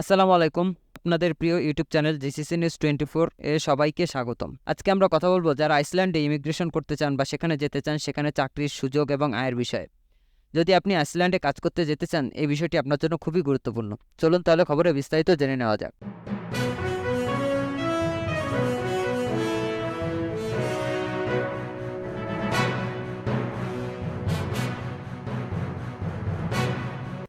আসসালামু আলাইকুম। আপনাদের প্রিয় YouTube channel GCC news twenty four এ সবাইকে স্বাগতম। আজকে আমরা কথা বলব যারা আইসল্যান্ডে ইমিগ্রেশন করতে চান বা সেখানে যেতে চান, সেখানে চাকরির সুযোগ এবং আয়ের বিষয়ে। যদি আপনি আইসল্যান্ডে কাজ করতে যেতে চান, এই বিষয়টি আপনার জন্য খুবই গুরুত্বপূর্ণ। চলুন তাহলে খবরে বিস্তারিত জেনে নেওয়া যাক।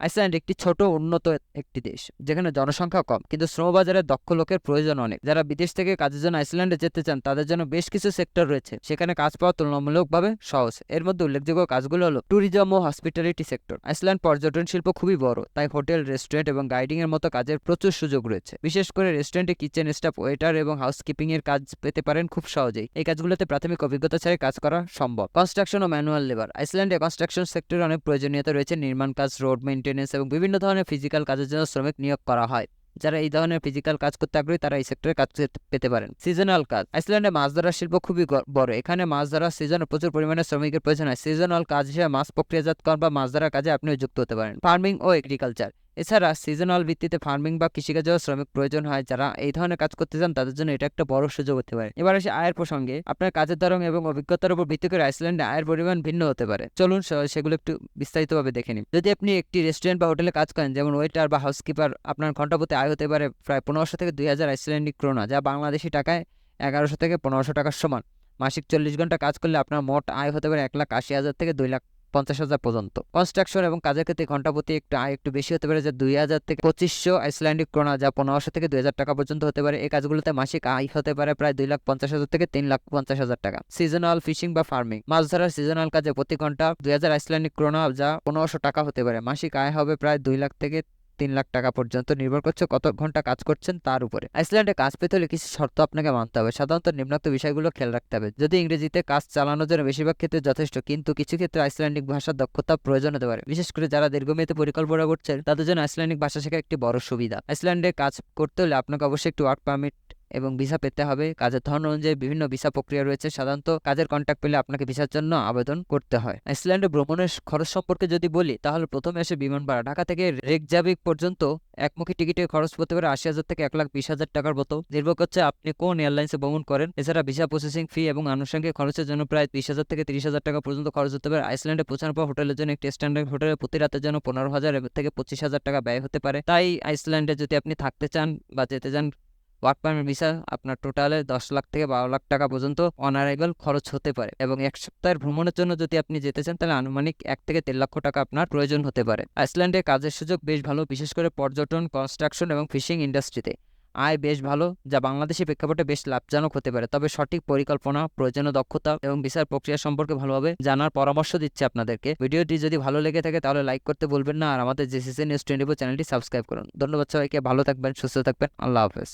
আইসল্যান্ড একটি ছোট উন্নত একটি দেশ, যেখানে জনসংখ্যা কম। কিন্তু শ্রমবাজারে দক্ষ লোকের প্রয়োজন অনেক। যারা বিদেশ থেকে কাজের জন্য আইসল্যান্ডে যেতে চান, তাদের জন্য বেশ কিছু সেক্টর রয়েছে। সেখানে কাজ পাওয়া তুলনামূলকভাবে সহজ। এর মধ্যে উল্লেখযোগ্য কাজগুলো হলো ট্যুরিজম ও হসপিটালিটি সেক্টর আইসল্যান্ড পর্যটন শিল্প খুবই বড়, তাই হোটেল রেস্টুরেন্ট এবং গাইডিং এর মতো কাজের প্রচুর সুযোগ রয়েছে। বিশেষ করে রেস্টুরেন্টে কিচেন স্টাফ ওয়েটার এবং হাউসকিপিং এর কাজ পেতে পারেন খুব সহজেই। এই কাজগুলোতে প্রাথমিক অভিজ্ঞতা ছাড়াই কাজ করা সম্ভব। কনস্ট্রাকশন ও ম্যানুয়াল লেবার আইসল্যান্ডে কনস্ট্রাকশন সেক্টরে অনেক প্রয়োজনীয়তা রয়েছে। নির্মাণ কাজ রোড মেইনটেনেন্স এবং বিভিন্ন ধরনের ফিজিক্যাল কাজের জন্য শ্রমিক নিয়োগ করা হয়। যারা এই ধরনের ফিজিক্যাল কাজ করতে আগ্রহী, তারা এই সেক্টরে কাজ পেতে পারেন। সিজনাল কাজ। আইসল্যান্ডে মাছ ধরার শিল্প খুবই বড়। এখানে মাছ ধরার সিজনে প্রচুর পরিমাণে শ্রমিকের প্রয়োজন হয়। সিজনাল কাজ হিসেবে মাছ প্রক্রিয়াজাতকরণ বা মাছ ধরার কাজে আপনিও যুক্ত হতে পারেন। ফার্মিং ও এগ্রিকালচার এছাড়া সিজনাল ভিত্তিতে ফার্মিং বা কৃষিকাজেও শ্রমিক প্রয়োজন হয় যারা এই ধরনের কাজ করতে চান, তাদের জন্য এটা একটা বড় সুযোগ হতে পারে। এবার আসে আয়ের প্রসঙ্গে। আপনার কাজের ধরন এবং অভিজ্ঞতার উপর ভিত্তি করে আইসল্যান্ডে আয়ের পরিমাণ ভিন্ন হতে পারে। চলুন সেগুলো একটু বিস্তারিতভাবে দেখে নিন যদি আপনি একটি রেস্টুরেন্ট বা হোটেলে কাজ করেন, যেমন ওয়েটার বা হাউসকিপার আপনার ঘন্টাপতি আয় হতে পারে প্রায় পনেরোশো থেকে দুই হাজার আইসল্যান্ডিক ক্রোনা যা বাংলাদেশি টাকায় এগারোশো থেকে পনেরোশো টাকার সমান। মাসিক চল্লিশ ঘণ্টা কাজ করলে আপনার মোট আয় হতে পারে এক লাখ আশি হাজার থেকে দুই লাখ পঞ্চাশ হাজার পর্যন্ত। কনস্ট্রাকশন এবং কাজের ক্ষেত্রে ঘণ্টা প্রতি একটু আয় একটু বেশি হতে পারে, যে দুই হাজার থেকে পঁচিশশো আইসল্যান্ডিক ক্রোনা যা পনেরোশো থেকে দুই হাজার টাকা পর্যন্ত হতে পারে। এই কাজগুলোতে মাসিক আয় হতে পারে প্রায় দুই লাখ পঞ্চাশ হাজার থেকে তিন লাখ পঞ্চাশ হাজার টাকা। সিজনাল ফিশিং বা ফার্মিং মাছ ধরার সিজনাল কাজে প্রতি ঘণ্টা দুই হাজার আইসল্যান্ডিক ক্রোনা যা পনেরোশো টাকা হতে পারে। মাসিক আয় হবে প্রায় দুই লাখ থেকে তিন লাখ টাকা পর্যন্ত নির্ভর করছে কত ঘণ্টা কাজ করছেন তার উপরে। আইসল্যান্ডে কাজ পেতে হলে কিছু শর্ত আপনাকে মানতে হবে। সাধারণত নিম্নোক্ত বিষয়গুলো খেয়াল রাখতে হবে। যদি ইংরেজিতে কাজ চালানোর জন্য বেশিরভাগ ক্ষেত্রে যথেষ্ট, কিন্তু কিছু ক্ষেত্রে আইসল্যান্ডিক ভাষার দক্ষতা প্রয়োজন হতে পারে। বিশেষ করে যারা দীর্ঘমেয়াদী পরিকল্পনা করছেন, তাদের জন্য আইসল্যান্ডিক ভাষা শেখা একটি বড় সুবিধা। আইসল্যান্ডে কাজ করতে হলে আপনাকে অবশ্যই একটি ওয়ার্ক পারমিট এবং ভিসা পেতে হবে। কাজের ধরন অনুযায়ী বিভিন্ন ভিসা প্রক্রিয়া রয়েছে। সাধারণত কাজের কন্ট্যাক্ট পেলে আপনাকে ভিসার জন্য আবেদন করতে হয়। আইসল্যান্ডে ভ্রমণের খরচ সম্পর্কে যদি বলি, তাহলে প্রথমে এসে বিমান ভাড়া। ঢাকা থেকে রেকজাবিক পর্যন্ত একমুখী টিকিটের খরচ হতে পারে আশি হাজার থেকে এক লাখ বিশ হাজার টাকার মতো। নির্ভর করছে আপনি কোন এয়ারলাইন্সে ভ্রমণ করেন। এছাড়া ভিসা প্রসেসিং ফি এবং আনুষঙ্গিক খরচের জন্য প্রায় বিশ হাজার থেকে তিরিশ হাজার টাকা পর্যন্ত খরচ হতে পারে। আইসল্যান্ডে পৌঁছানোর পর হোটেলের জন্য একটি স্ট্যান্ডার্ড হোটেলে প্রতি রাতের জন্য পনেরো হাজার থেকে পঁচিশ হাজার টাকা ব্যয় হতে পারে। তাই আইসল্যান্ডে যদি আপনি থাকতে চান বা যেতে চান ওয়ার্ক পারমিট ভিসা আপনার টোটালে দশ লাখ থেকে বারো লাখ টাকা পর্যন্ত অনারাইভাল খরচ হতে পারে এবং এক সপ্তাহের ভ্রমণের জন্য যদি আপনি যেতে চান, তাহলে আনুমানিক এক থেকে দেড় লক্ষ টাকা আপনার প্রয়োজন হতে পারে। আইসল্যান্ডে কাজের সুযোগ বেশ ভালো, বিশেষ করে পর্যটন কনস্ট্রাকশন এবং ফিশিং ইন্ডাস্ট্রিতে আয় বেশ ভালো, যা বাংলাদেশি প্রেক্ষাপটে বেশ লাভজনক হতে পারে। তবে সঠিক পরিকল্পনা, প্রয়োজনীয় দক্ষতা এবং বিচার প্রক্রিয়া সম্পর্কে ভালোভাবে জানার পরামর্শ দিচ্ছে আপনাদেরকে। ভিডিওটি যদি ভালো লেগে থাকে, তাহলে লাইক করতে বলবেন না। আর আমাদের জেসিসি নিউজ টোয়েন্টি চ্যানেলটি সাবস্ক্রাইব করুন। ধন্যবাদ সবাইকে, ভালো থাকবেন, সুস্থ থাকবেন। আল্লাহ হাফেজ।